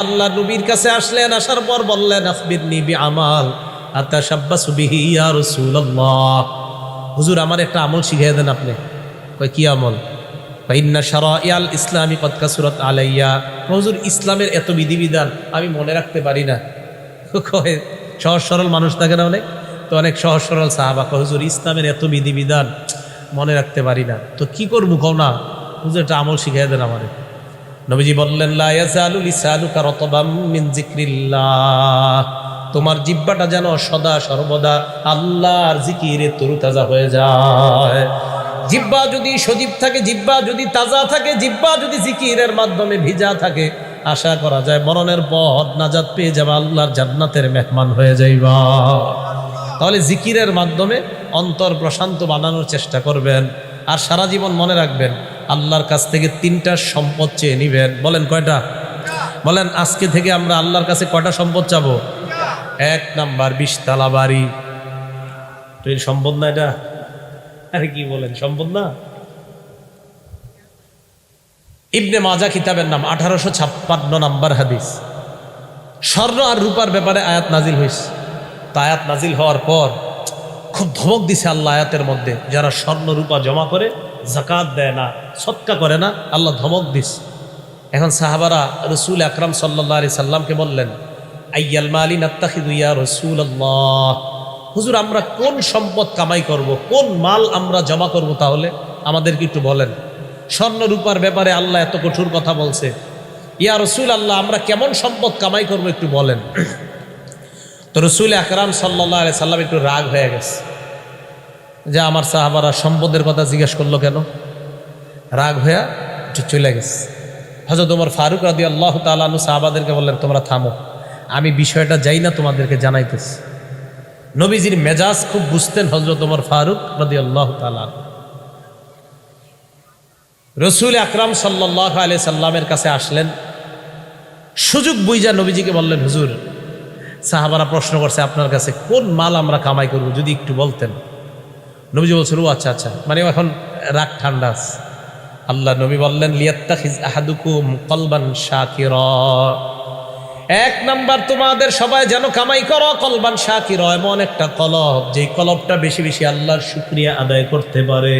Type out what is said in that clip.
আল্লাহ নবীর কাছে আসলেন, আসার পর বললেন আখবির নিবি আমাল আতা সাব্বাসু বিহি ইয়া রাসূলুল্লাহ। হুজুর, আমার একটা আমল শিখিয়ে দেন আপনি। কয়, কি আমল? আলাইয়া। হুজুর, ইসলামের এত বিধিবিধান আমি মনে রাখতে পারি না। কয়, সহজ সরল মানুষ থাকে না অনেক? তো অনেক সহজ সরল সাহাবা কয়, হুজুর, ইসলামের এত বিধিবিধান মনে রাখতে পারি না। তো কি করব কও না? হুজুর, একটা আমল শিখিয়ে দেন আমারে। নবীজি বললেন তোমার জিব্বাটা যেন সদা সর্বদা আল্লাহর জিকিরে তরুতাজা হয়ে যায়। জিব্বা যদি সজীব থাকে জিব্বা যদি তাজা থাকে জিব্বা যদি জিকিরের মাধ্যমে ভিজা থাকে, আশা করা যায় মরণের পর নাজাত পেয়ে যাবা আল্লাহর জান্নাতের মেহমান হয়ে যাইবা। তাহলে জিকিরের মাধ্যমে অন্তর প্রশান্ত বানানোর চেষ্টা করবেন আর সারা জীবন মনে রাখবেন আল্লাহর কাছ থেকে তিনটা সম্পদ চেয়ে নিবেন। বলেন কয়টা? বলেন, আজকে থেকে আমরা আল্লাহর কাছে কয়টা সম্পদ চাবো? এক নাম্বার বিশতলা বাড়ি। তো এর সম্পদ না এটা? আরে কি বলেন, সম্পদ না? ইবনে মাজা কিতাবের নাম, আঠারোশো ছাপ্পান্ন নাম্বার হাদিস। স্বর্ণ আর রূপার ব্যাপারে আয়াত নাজিল হয়েছে তা আয়াত নাজিল হওয়ার পর খুব ধমক দিছে আল্লাহ আয়াতের মধ্যে, যারা স্বর্ণ, রূপা জমা করে জাকাত দেয় না। সৎকা করে না, আল্লাহ ধমক দিস। এখন সাহাবারা রসুল আকরাম সাল্লাহ আলি সাল্লামকে বললেন, আইয়াল মালি নাত্তাখিদুইয়া রসুল আল্লাহ হুজুর, আমরা কোন সম্পদ কামাই করব, কোন মাল আমরা জমা করব তাহলে? আমাদেরকে একটু বলেন। স্বর্ণ রূপার ব্যাপারে আল্লাহ এত কঠোর কথা বলছে। ইয়া রসুল আল্লাহ আমরা কেমন সম্পদ কামাই করব একটু বলেন। তো রসুল আকরাম সাল্লাহ সাল্লাম একটু রাগ হয়ে গেছে। যে আমার সাহাবারা সম্পদের কথা জিজ্ঞেস করল কেন? রাগ হইয়া একটু চলে গেছে। হজরত তোমার ফারুক রাদি আল্লাহ তালু সাহাবাদেরকে বললেন, তোমরা থামো, আমি বিষয়টা যাই না তোমাদেরকে জানাইতেছি। নবীজির মেজাজ খুব বুঝতেন হজরত তোমার ফারুক রাদি আল্লাহ তালান রসুল আকরাম সাল্লাহ আলি সাল্লামের কাছে আসলেন। সুযোগ বুইজা নবীজিকে বললেন, হুজুর, সাহাবারা প্রশ্ন করছে, আপনার কাছে কোন মাল আমরা কামাই করব, যদি একটু বলতেন? নবীজি বলছিল ও আচ্ছা আচ্ছা। মানে এখন রাগ ঠান্ডা আছে। আল্লাহ নবী বললেন আহাদুকুম কলবান শাকির। এক নাম্বার, তোমাদের সবাই যেন কামাই করো কলবান শাকির। এমন একটা কলব, যেই কলবটা বেশি বেশি আল্লাহর শুক্রিয়া আদায় করতে পারে।